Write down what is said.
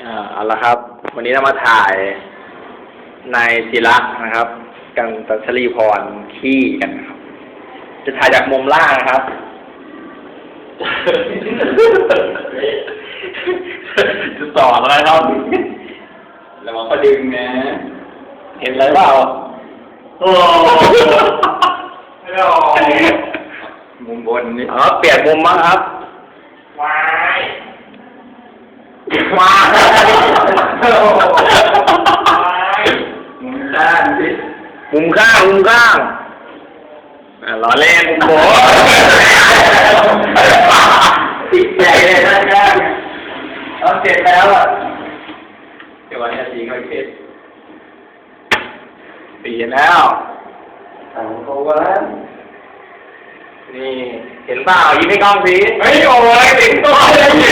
อ่าเอาละครับ วันนี้เรามาถ่ายนายศิระนะครับ กันตัชรีพรขี้กันนะครับ จะถ่ายจากมุมล่างนะครับ จะต่ออะไรครับระวังเขาดึงนะ เห็นอะไรเปล่าโอ้มุมบนนี่อ๋อเปลี่ยนมุมมั้งครับ วาย ว้า มุมด้านสิ มุมข้างมุมข้างอะล้อเล่นโอ้ติดใจเลยด้านข้างเอาเสร็จแล้วอะเดี๋ยววันนี้สีค่อยเพชรเปลี่ยนแล้วต่างเขาว่านี่ เห็นเปล่ายิ้มให้กล้องสิเฮ้ยโอ้ยติดตัวเลยติดตัว